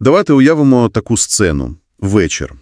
Давайте уявимо таку сцену. Вечір.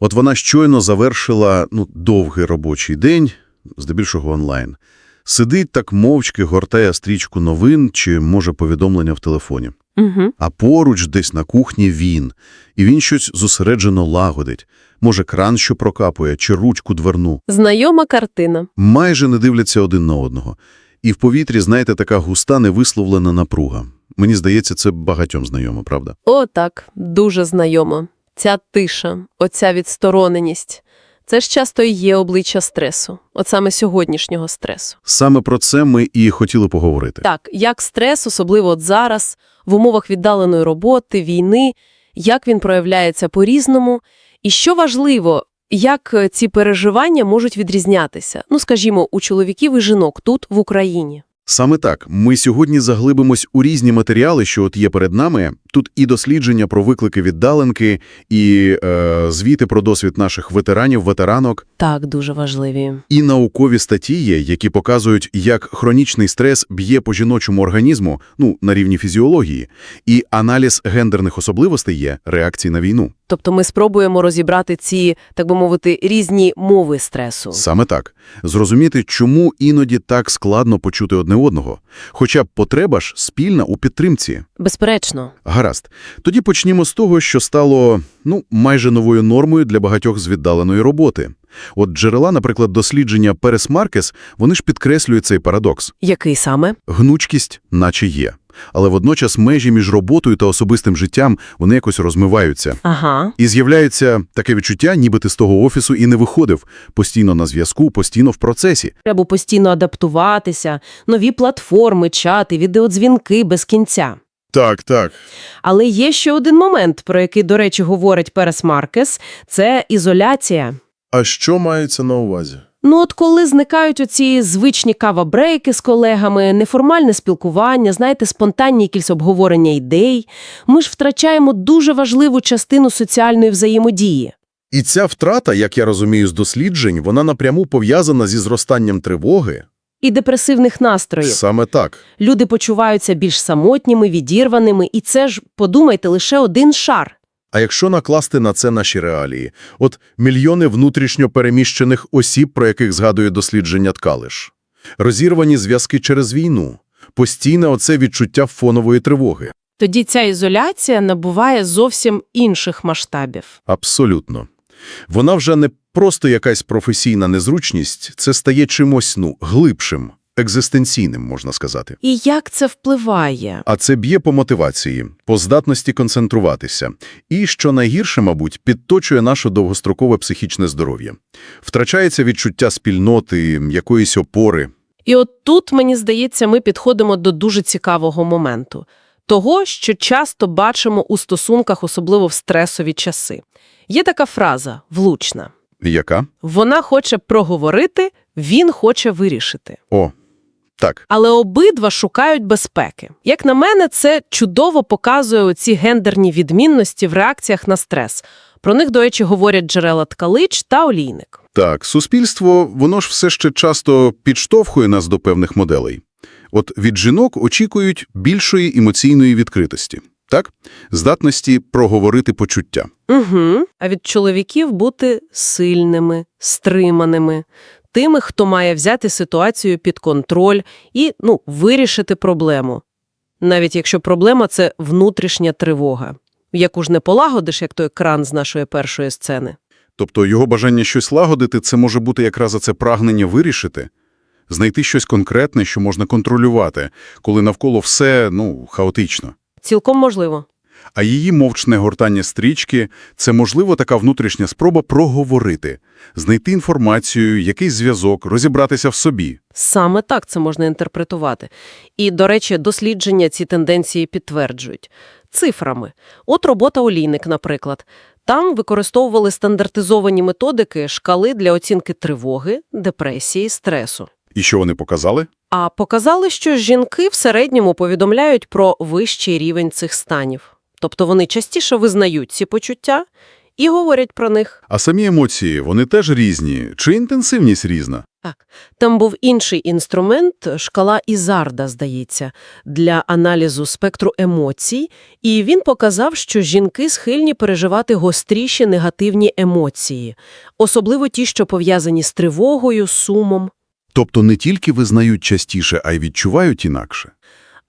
От вона щойно завершила ну, довгий робочий день, здебільшого онлайн. Сидить так мовчки, гортає стрічку новин чи, може, повідомлення в телефоні. Угу. А поруч десь на кухні він. І він щось зосереджено лагодить. Може, кран, що прокапує, чи ручку дверну. Знайома картина. Майже не дивляться один на одного. І в повітрі, знаєте, така густа, невисловлена напруга. Мені здається, це багатьом знайомо, правда? О, так, дуже знайомо. Ця тиша, оця відстороненість. Це ж часто і є обличчя стресу, от саме сьогоднішнього стресу. Саме про це ми і хотіли поговорити. Так, як стрес, особливо от зараз, в умовах віддаленої роботи, війни, як він проявляється по-різному, і що важливо, як е, ці переживання можуть відрізнятися, ну, скажімо, у чоловіків і жінок тут, в Україні. Саме так. Ми сьогодні заглибимось у різні матеріали, що от є перед нами. Тут і дослідження про виклики віддаленки, і е, звіти про досвід наших ветеранів, ветеранок, Так, дуже важливі. і наукові статті є, які показують, як хронічний стрес б'є по жіночому організму, ну, на рівні фізіології, і аналіз гендерних особливостей є реакції на війну. Тобто ми спробуємо розібрати ці, так би мовити, різні мови стресу. Саме так. Зрозуміти, чому іноді так складно почути одне одного. Хоча б потреба ж спільна у підтримці. Безперечно. Гаразд. Тоді почнімо з того, що стало, ну, майже новою нормою для багатьох з віддаленої роботи. От джерела, наприклад, дослідження Перес Маркес, вони ж підкреслюють цей парадокс. Який саме? Гнучкість наче є. Але водночас межі між роботою та особистим життям, вони якось розмиваються. Ага. І з'являється таке відчуття, ніби ти з того офісу і не виходив. Постійно на зв'язку, постійно в процесі. Треба постійно адаптуватися, нові платформи, чати, відеодзвінки без кінця. Так, так. Але є ще один момент, про який, до речі, говорить Перес Маркес – це ізоляція. А що мається на увазі? Ну от коли зникають оці звичні кава-брейки з колегами, неформальне спілкування, знаєте, спонтанні якісь обговорення ідей, ми ж втрачаємо дуже важливу частину соціальної взаємодії. І ця втрата, як я розумію з досліджень, вона напряму пов'язана зі зростанням тривоги. І депресивних настроїв. Саме так. Люди почуваються більш самотніми, відірваними, і це ж, подумайте, лише один шар. А якщо накласти на це наші реалії? От мільйони внутрішньо переміщених осіб, про яких згадує дослідження Ткалиш. Розірвані зв'язки через війну. Постійне оце відчуття фонової тривоги. Тоді ця ізоляція набуває зовсім інших масштабів. Абсолютно. Вона вже не просто якась професійна незручність, це стає чимось, ну, глибшим, екзистенційним, можна сказати. І як це впливає? А це б'є по мотивації, по здатності концентруватися. І, що найгірше, мабуть, підточує наше довгострокове психічне здоров'я. Втрачається відчуття спільноти, якоїсь опори. І от тут, мені здається, ми підходимо до дуже цікавого моменту. Того, що часто бачимо у стосунках, особливо в стресові часи. Є така фраза влучна. Яка? Вона хоче проговорити, він хоче вирішити. О, так. Але обидва шукають безпеки. Як на мене, це чудово показує оці гендерні відмінності в реакціях на стрес. Про них, до речі, говорять джерела Ткалич та Олійник. Так, суспільство, воно ж все ще часто підштовхує нас до певних моделей. От від жінок очікують більшої емоційної відкритості, так? Здатності проговорити почуття. Угу. А від чоловіків бути сильними, стриманими, тими, хто має взяти ситуацію під контроль і ну, вирішити проблему. Навіть якщо проблема – це внутрішня тривога, яку ж не полагодиш, як той кран з нашої першої сцени. Тобто його бажання щось лагодити – це може бути якраз це прагнення вирішити, знайти щось конкретне, що можна контролювати, коли навколо все, ну, хаотично. Цілком можливо. А її мовчне гортання стрічки – це, можливо, така внутрішня спроба проговорити, знайти інформацію, якийсь зв'язок, розібратися в собі. Саме так це можна інтерпретувати. І, до речі, дослідження ці тенденції підтверджують. Цифрами. От робота Олійник, наприклад. Там використовували стандартизовані методики шкали для оцінки тривоги, депресії, стресу. І що вони показали? А показали, що жінки в середньому повідомляють про вищий рівень цих станів. Тобто вони частіше визнають ці почуття і говорять про них. А самі емоції, вони теж різні, чи інтенсивність різна? Так. Там був інший інструмент, шкала Ізарда, здається, для аналізу спектру емоцій, і він показав, що жінки схильні переживати гостріші негативні емоції, особливо ті, що пов'язані з тривогою, сумом. Тобто не тільки визнають частіше, а й відчувають інакше.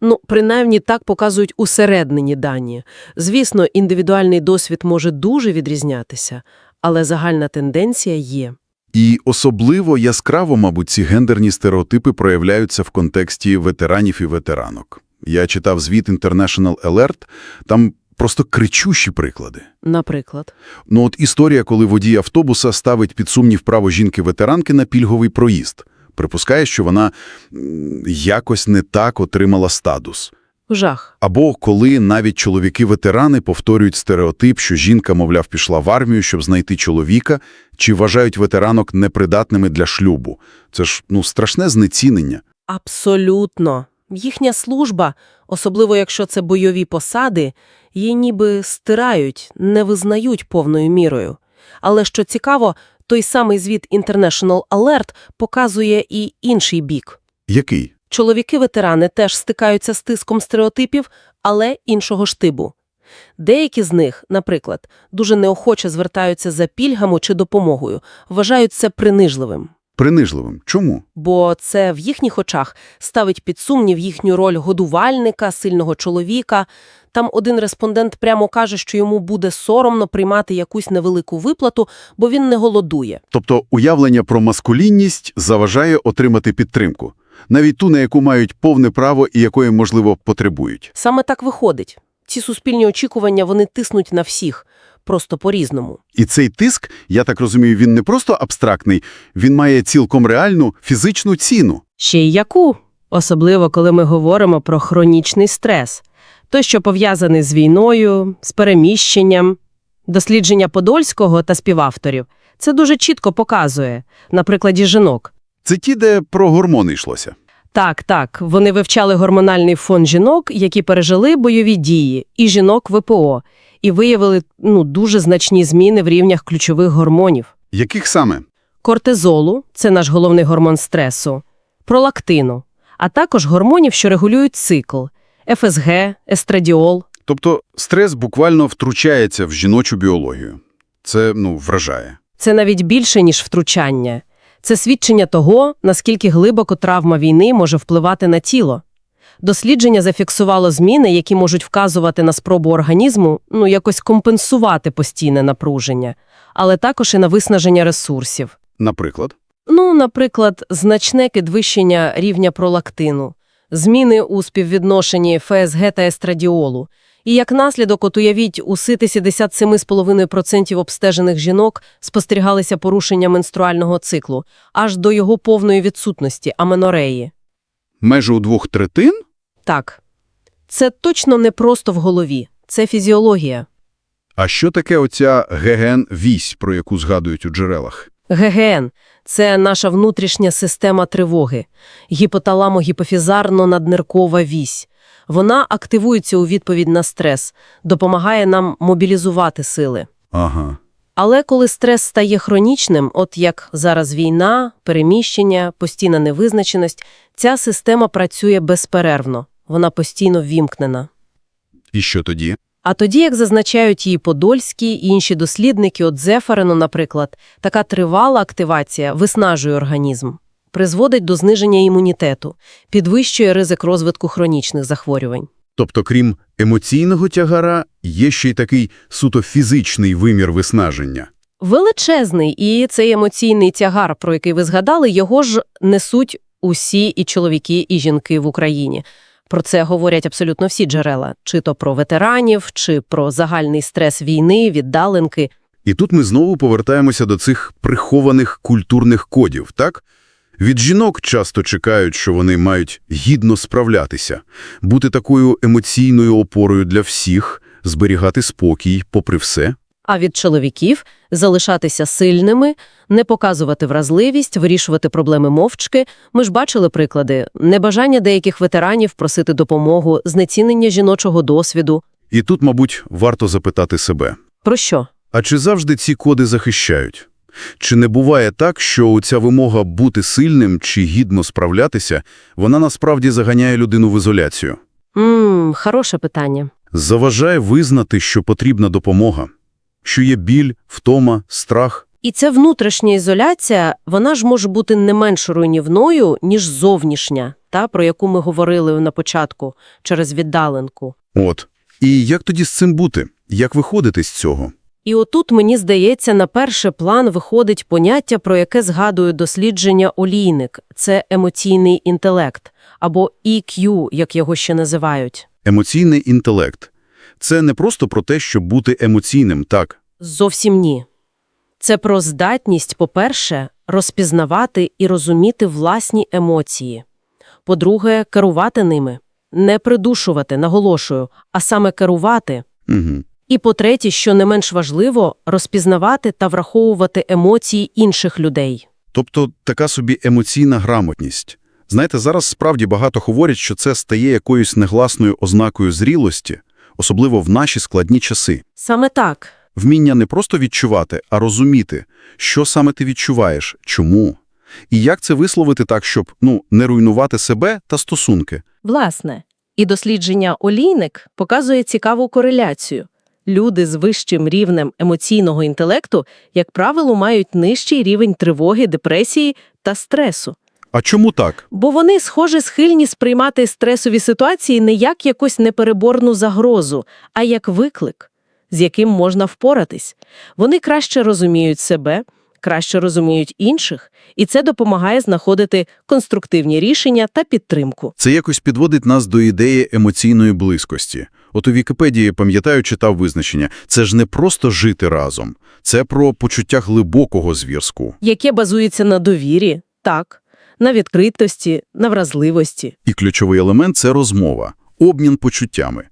Ну, принаймні так показують усереднені дані. Звісно, індивідуальний досвід може дуже відрізнятися, але загальна тенденція є. І особливо яскраво, мабуть, ці гендерні стереотипи проявляються в контексті ветеранів і ветеранок. Я читав звіт International Alert, там просто кричущі приклади. Наприклад. Ну от історія, коли водій автобуса ставить під сумнів право жінки-ветеранки на пільговий проїзд. Припускає, що вона якось не так отримала статус. Жах. Або коли навіть чоловіки-ветерани повторюють стереотип, що жінка, мовляв, пішла в армію, щоб знайти чоловіка, чи вважають ветеранок непридатними для шлюбу. Це ж, ну, страшне знецінення. Абсолютно. Їхня служба, особливо якщо це бойові посади, її ніби стирають, не визнають повною мірою. Але що цікаво, той самий звіт International Alert показує і інший бік. Який? Чоловіки-ветерани теж стикаються з тиском стереотипів, але іншого штибу. Деякі з них, наприклад, дуже неохоче звертаються за пільгами чи допомогою, вважають це принижливим. Принижливим. Чому? Бо це в їхніх очах ставить під сумнів їхню роль годувальника, сильного чоловіка. Там один респондент прямо каже, що йому буде соромно приймати якусь невелику виплату, бо він не голодує. Тобто уявлення про маскулінність заважає отримати підтримку. Навіть ту, на яку мають повне право і якої, можливо, потребують. Саме так виходить. Ці суспільні очікування вони тиснуть на всіх, просто по-різному. І цей тиск, я так розумію, він не просто абстрактний, він має цілком реальну фізичну ціну. Ще й яку? Особливо, коли ми говоримо про хронічний стрес. Той, що пов'язаний з війною, з переміщенням. Дослідження Подольського та співавторів це дуже чітко показує, на прикладі жінок. Це ті, де про гормони йшлося. Так, так, вони вивчали гормональний фон жінок, які пережили бойові дії, і жінок ВПО, і виявили ну, дуже значні зміни в рівнях ключових гормонів. Яких саме? Кортизолу – це наш головний гормон стресу, пролактину, а також гормонів, що регулюють цикл – ФСГ, естрадіол. Тобто стрес буквально втручається в жіночу біологію. Це, ну, вражає. Це навіть більше, ніж втручання. Це свідчення того, наскільки глибоко травма війни може впливати на тіло. Дослідження зафіксувало зміни, які можуть вказувати на спробу організму ну, якось компенсувати постійне напруження, але також і на виснаження ресурсів. Наприклад, Ну, наприклад, значне підвищення рівня пролактину, зміни у співвідношенні ФСГ та естрадіолу. І як наслідок, от уявіть, у 77,5% обстежених жінок спостерігалися порушення менструального циклу, аж до його повної відсутності, аменореї. майже у двох третин? Так, це точно не просто в голові, це фізіологія. А що таке оця ГГН-вісь, про яку згадують у джерелах? ГГН – це наша внутрішня система тривоги, гіпоталамо-гіпофізарно-надниркова вісь. Вона активується у відповідь на стрес, допомагає нам мобілізувати сили. Ага. Але коли стрес стає хронічним, от як зараз війна, переміщення, постійна невизначеність, ця система працює безперервно, вона постійно ввімкнена. І що тоді? А тоді, як зазначають її Подольські і інші дослідники, от Зефарину, наприклад, така тривала активація виснажує організм, призводить до зниження імунітету, підвищує ризик розвитку хронічних захворювань. Тобто, крім емоційного тягара, є ще й такий суто фізичний вимір виснаження. Величезний і цей емоційний тягар, про який ви згадали, його ж несуть усі і чоловіки, і жінки в Україні. Про це говорять абсолютно всі джерела, чи то про ветеранів, чи про загальний стрес війни, віддаленки. І тут ми знову повертаємося до цих прихованих культурних кодів, так? Від жінок часто чекають, що вони мають гідно справлятися, бути такою емоційною опорою для всіх, зберігати спокій попри все. А від чоловіків залишатися сильними, не показувати вразливість, вирішувати проблеми мовчки. Ми ж бачили приклади небажання деяких ветеранів просити допомогу, знецінення жіночого досвіду. І тут, мабуть, варто запитати себе. Про що? А чи завжди ці коди захищають? Чи не буває так, що ця вимога бути сильним чи гідно справлятися, вона насправді заганяє людину в ізоляцію? Ммм, хороше питання. Заважає визнати, що потрібна допомога, що є біль, втома, страх. І ця внутрішня ізоляція, вона ж може бути не менш руйнівною, ніж зовнішня, та, про яку ми говорили на початку, через віддаленку. От. І як тоді з цим бути? Як виходити з цього? І отут, мені здається, на перший план виходить поняття, про яке згадує дослідження Олійник – це емоційний інтелект, або EQ, як його ще називають. Емоційний інтелект. Це не просто про те, щоб бути емоційним, так? Зовсім ні. Це про здатність, по-перше, розпізнавати і розуміти власні емоції. По-друге, керувати ними. Не придушувати, наголошую, а саме керувати. Угу. І по-третє, що не менш важливо, розпізнавати та враховувати емоції інших людей. Тобто така собі емоційна грамотність. Знаєте, зараз справді багато говорять, що це стає якоюсь негласною ознакою зрілості, особливо в наші складні часи. Саме так. Вміння не просто відчувати, а розуміти, що саме ти відчуваєш, чому. І як це висловити так, щоб ну, не руйнувати себе та стосунки. Власне, і дослідження Олійник показує цікаву кореляцію. Люди з вищим рівнем емоційного інтелекту, як правило, мають нижчий рівень тривоги, депресії та стресу. А чому так? Бо вони, схоже, схильні сприймати стресові ситуації не як якусь непереборну загрозу, а як виклик, з яким можна впоратись. Вони краще розуміють себе, краще розуміють інших, і це допомагає знаходити конструктивні рішення та підтримку. Це якось підводить нас до ідеї емоційної близькості. От у Вікіпедії, пам'ятаю, читав визначення. Це ж не просто жити разом. Це про почуття глибокого зв'язку. яке базується на довірі, так, на відкритості, на вразливості. І ключовий елемент – це розмова, обмін почуттями.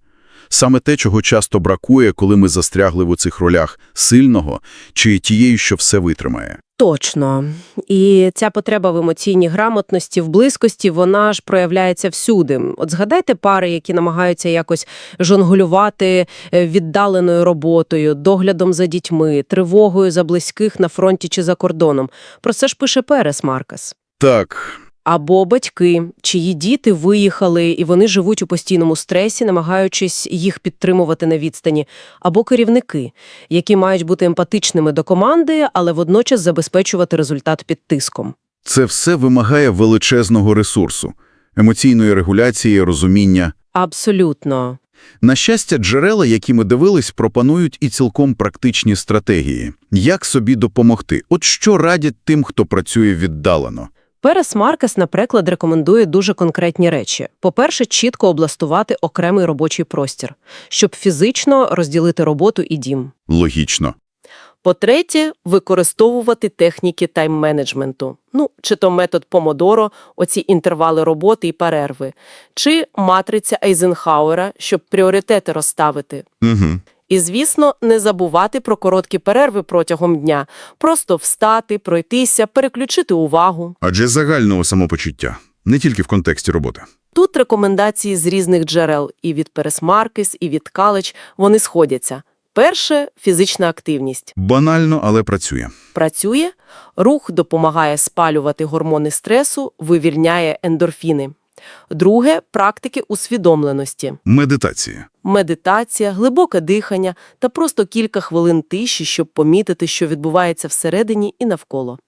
Саме те, чого часто бракує, коли ми застрягли в оцих ролях сильного чи тієї, що все витримає. Точно. І ця потреба в емоційній грамотності, в близькості, вона ж проявляється всюди. От згадайте пари, які намагаються якось жонглювати е, віддаленою роботою, доглядом за дітьми, тривогою за близьких на фронті чи за кордоном. Про це ж пише Перес Маркес. Так, Або батьки, чиї діти виїхали, і вони живуть у постійному стресі, намагаючись їх підтримувати на відстані, або керівники, які мають бути емпатичними до команди, але водночас забезпечувати результат під тиском. це все вимагає величезного ресурсу, емоційної регуляції, розуміння. Абсолютно. На щастя, джерела, які ми дивились, пропонують і цілком практичні стратегії. Як собі допомогти? От що радять тим, хто працює віддалено? Перес Маркес, наприклад, рекомендує дуже конкретні речі. По-перше, чітко облаштувати окремий робочий простір, щоб фізично розділити роботу і дім. Логічно. По-третє, використовувати техніки тайм-менеджменту. Ну, чи то метод Помодоро, оці інтервали роботи і перерви, чи матриця Айзенхауера, щоб пріоритети розставити. Угу. І, звісно, не забувати про короткі перерви протягом дня. Просто встати, пройтися, переключити увагу. Адже загального самопочуття, не тільки в контексті роботи. Тут рекомендації з різних джерел, і від Пересмаркес, і від Калеч, вони сходяться. Перше – фізична активність. Банально, але працює. Працює, рух допомагає спалювати гормони стресу, вивільняє ендорфіни. Друге – практики усвідомленості. Медитація. Медитація, глибоке дихання та просто кілька хвилин тиші, щоб помітити, що відбувається всередині і навколо.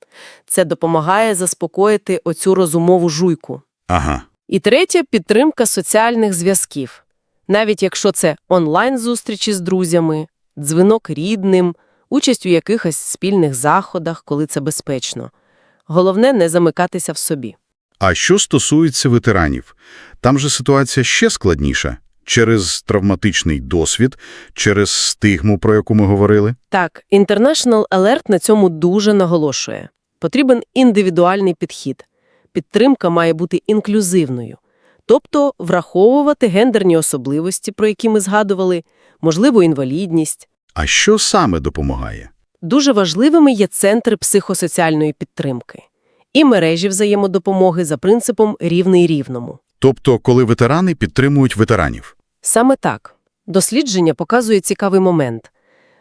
Це допомагає заспокоїти оцю розумову жуйку. Ага. І третє – підтримка соціальних зв'язків. Навіть якщо це онлайн-зустрічі з друзями, дзвінок рідним, участь у якихось спільних заходах, коли це безпечно. Головне – не замикатися в собі. А що стосується ветеранів? Там же ситуація ще складніша. Через травматичний досвід, через стигму, про яку ми говорили. Так, International Alert на цьому дуже наголошує. Потрібен індивідуальний підхід. Підтримка має бути інклюзивною. Тобто враховувати гендерні особливості, про які ми згадували, можливо, інвалідність. А що саме допомагає? Дуже важливими є центри психосоціальної підтримки і мережі взаємодопомоги за принципом рівний рівному. Тобто, коли ветерани підтримують ветеранів. Саме так. Дослідження показує цікавий момент.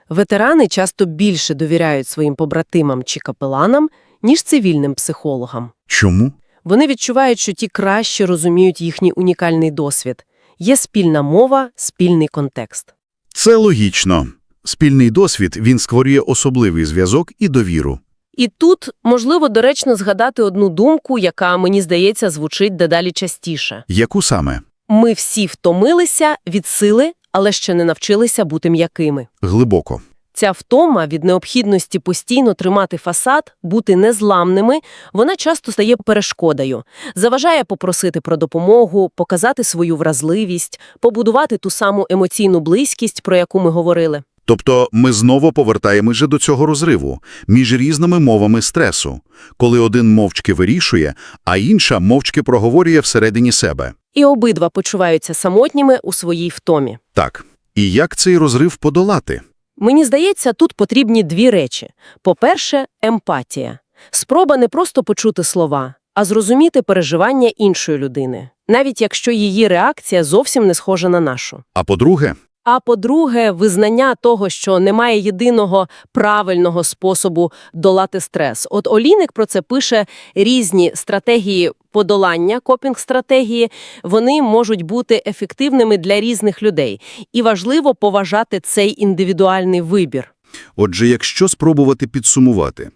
Ветерани часто більше довіряють своїм побратимам чи капеланам, ніж цивільним психологам. Чому? Вони відчувають, що ті краще розуміють їхній унікальний досвід. Є спільна мова, спільний контекст. Це логічно. Спільний досвід, він створює особливий зв'язок і довіру. І тут, можливо, доречно згадати одну думку, яка, мені здається, звучить дедалі частіше. Яку саме? Ми всі втомилися від сили, але ще не навчилися бути м'якими. Глибоко. Ця втома від необхідності постійно тримати фасад, бути незламними, вона часто стає перешкодою. Заважає попросити про допомогу, показати свою вразливість, побудувати ту саму емоційну близькість, про яку ми говорили. Тобто ми знову повертаємося до цього розриву між різними мовами стресу, коли один мовчки вирішує, а інша мовчки проговорює всередині себе. І обидва почуваються самотніми у своїй втомі. Так. І як цей розрив подолати? Мені здається, тут потрібні дві речі. По-перше, емпатія. Спроба не просто почути слова, а зрозуміти переживання іншої людини, навіть якщо її реакція зовсім не схожа на нашу. А по-друге, А по-друге, визнання того, що немає єдиного правильного способу долати стрес. От Олійник про це пише різні стратегії подолання, копінг-стратегії, вони можуть бути ефективними для різних людей. І важливо поважати цей індивідуальний вибір. Отже, якщо спробувати підсумувати,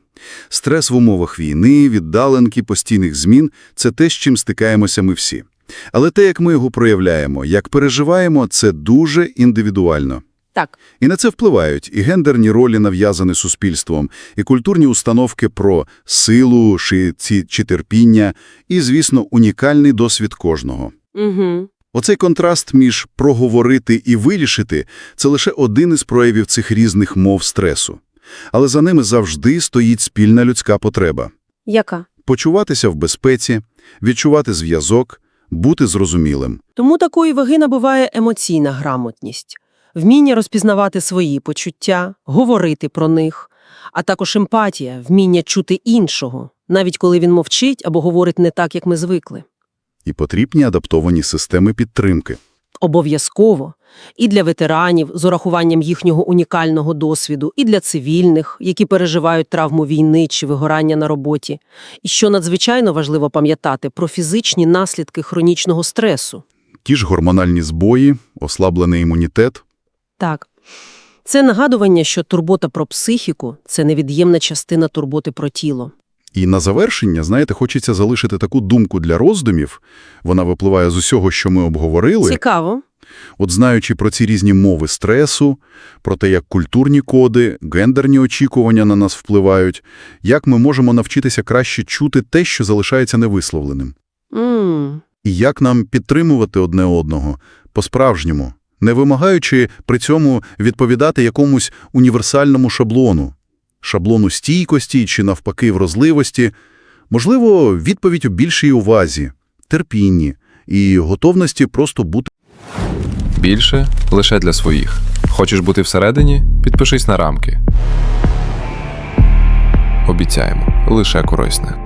стрес в умовах війни, віддаленки, постійних змін – це те, з чим стикаємося ми всі. Але те, як ми його проявляємо, як переживаємо, це дуже індивідуально. Так, І на це впливають і гендерні ролі, нав'язані суспільством, і культурні установки про силу чи, чи терпіння, і, звісно, унікальний досвід кожного. угу. Оцей контраст між проговорити і вирішити – це лише один із проявів цих різних мов стресу. Але за ними завжди стоїть спільна людська потреба – яка? почуватися в безпеці, відчувати зв'язок, бути зрозумілим. Тому такої ваги набуває емоційна грамотність, вміння розпізнавати свої почуття, говорити про них, а також емпатія, вміння чути іншого, навіть коли він мовчить або говорить не так, як ми звикли. І потрібні адаптовані системи підтримки. Обов'язково. І для ветеранів з урахуванням їхнього унікального досвіду, і для цивільних, які переживають травму війни чи вигорання на роботі. І що надзвичайно важливо пам'ятати про фізичні наслідки хронічного стресу. Ті ж гормональні збої, ослаблений імунітет. Так. Це нагадування, що турбота про психіку – це невід'ємна частина турботи про тіло. І на завершення, знаєте, хочеться залишити таку думку для роздумів. Вона випливає з усього, що ми обговорили. Цікаво. От знаючи про ці різні мови стресу, про те, як культурні коди, гендерні очікування на нас впливають, як ми можемо навчитися краще чути те, що залишається невисловленим. М, І як нам підтримувати одне одного по-справжньому, не вимагаючи при цьому відповідати якомусь універсальному шаблону, шаблону стійкості чи навпаки вразливості, можливо, відповідь у більшій увазі, терпінні і готовності просто бути Більше лише для своїх. Хочеш бути всередині? Підпишись на рамки. Обіцяємо, лише корисне.